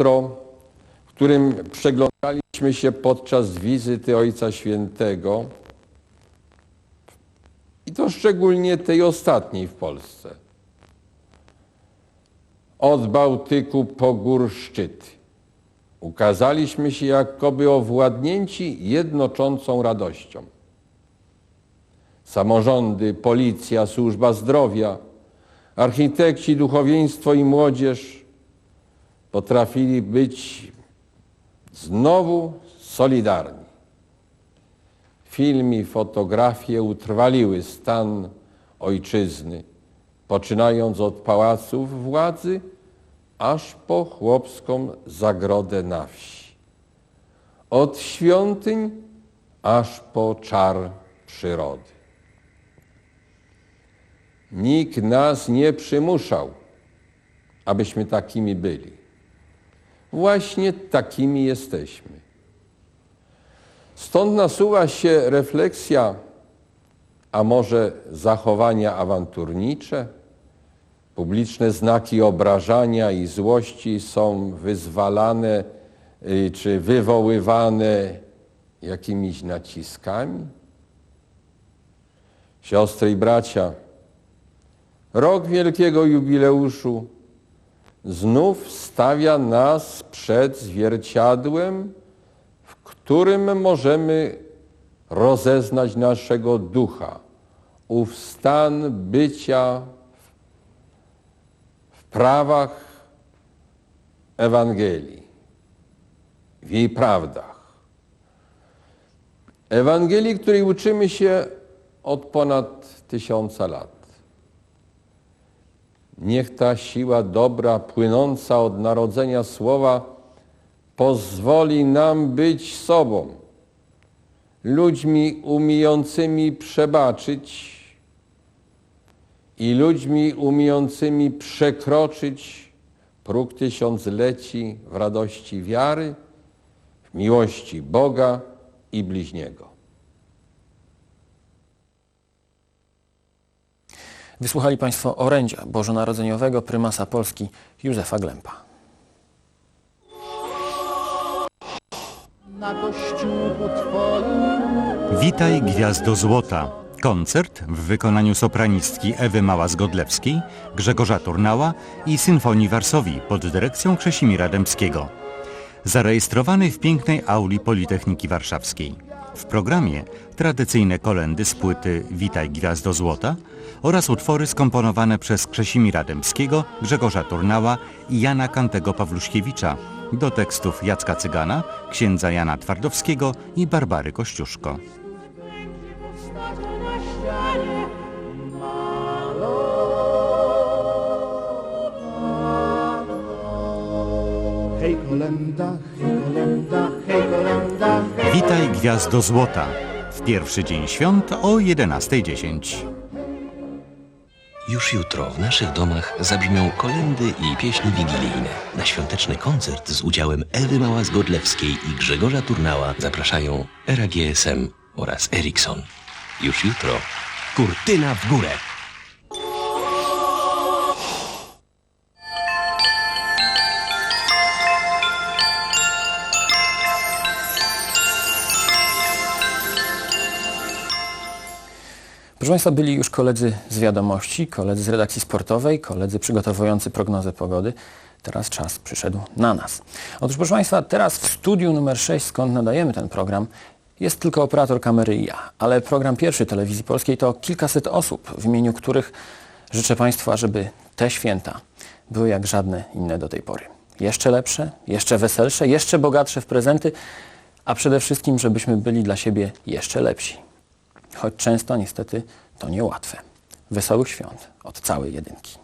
lustro, w którym przeglądaliśmy się podczas wizyty Ojca Świętego i to szczególnie tej ostatniej w Polsce. Od Bałtyku po gór szczyty. Ukazaliśmy się jakoby owładnięci jednoczącą radością. Samorządy, policja, służba zdrowia, architekci, duchowieństwo i młodzież potrafili być znowu solidarni. Film i fotografie utrwaliły stan ojczyzny, poczynając od pałaców władzy, aż po chłopską zagrodę na wsi. Od świątyń aż po czar przyrody. Nikt nas nie przymuszał, abyśmy takimi byli. Właśnie takimi jesteśmy. Stąd nasuwa się refleksja, a może zachowania awanturnicze? Publiczne znaki obrażania i złości są wyzwalane y, czy wywoływane jakimiś naciskami? Siostry i bracia, rok wielkiego jubileuszu znów stawia nas przed zwierciadłem, w którym możemy rozeznać naszego ducha, ów stan bycia w prawach Ewangelii, w jej prawdach. Ewangelii, której uczymy się od ponad tysiąca lat. Niech ta siła dobra płynąca od narodzenia słowa pozwoli nam być sobą, ludźmi umiejącymi przebaczyć i ludźmi umiejącymi przekroczyć próg tysiącleci w radości wiary, w miłości Boga i bliźniego. Wysłuchali Państwo orędzia bożonarodzeniowego prymasa Polski Józefa Glempa. na kościółku Twoim. Witaj Gwiazdo Złota. Koncert w wykonaniu sopranistki Ewy Mała-Zgodlewskiej, Grzegorza Turnała i Symfonii Warsowi pod dyrekcją Krzesimira Dębskiego. Zarejestrowany w pięknej auli Politechniki Warszawskiej. W programie tradycyjne kolendy z płyty Witaj Gwiazdo Złota oraz utwory skomponowane przez Krzesimira Dębskiego, Grzegorza Turnała i Jana Kantego Pawluszkiewicza do tekstów Jacka Cygana, księdza Jana Twardowskiego i Barbary Kościuszko. Hej kolenda, hej kolenda, hej kolenda, Witaj Gwiazdo Złota. W pierwszy dzień świąt o 11.10. Już jutro w naszych domach zabrzmią kolendy i pieśni wigilijne. Na świąteczny koncert z udziałem Ewy Mała-Zgodlewskiej i Grzegorza Turnała zapraszają RAGSM oraz Ericsson. Już jutro kurtyna w górę! Proszę Państwa, byli już koledzy z wiadomości, koledzy z redakcji sportowej, koledzy przygotowujący prognozę pogody. Teraz czas przyszedł na nas. Otóż proszę Państwa, teraz w studiu numer 6, skąd nadajemy ten program, jest tylko operator kamery i ja. Ale program pierwszy telewizji polskiej to kilkaset osób, w imieniu których życzę Państwu, żeby te święta były jak żadne inne do tej pory. Jeszcze lepsze, jeszcze weselsze, jeszcze bogatsze w prezenty, a przede wszystkim, żebyśmy byli dla siebie jeszcze lepsi choć często niestety to niełatwe. Wesołych świąt od całej jedynki.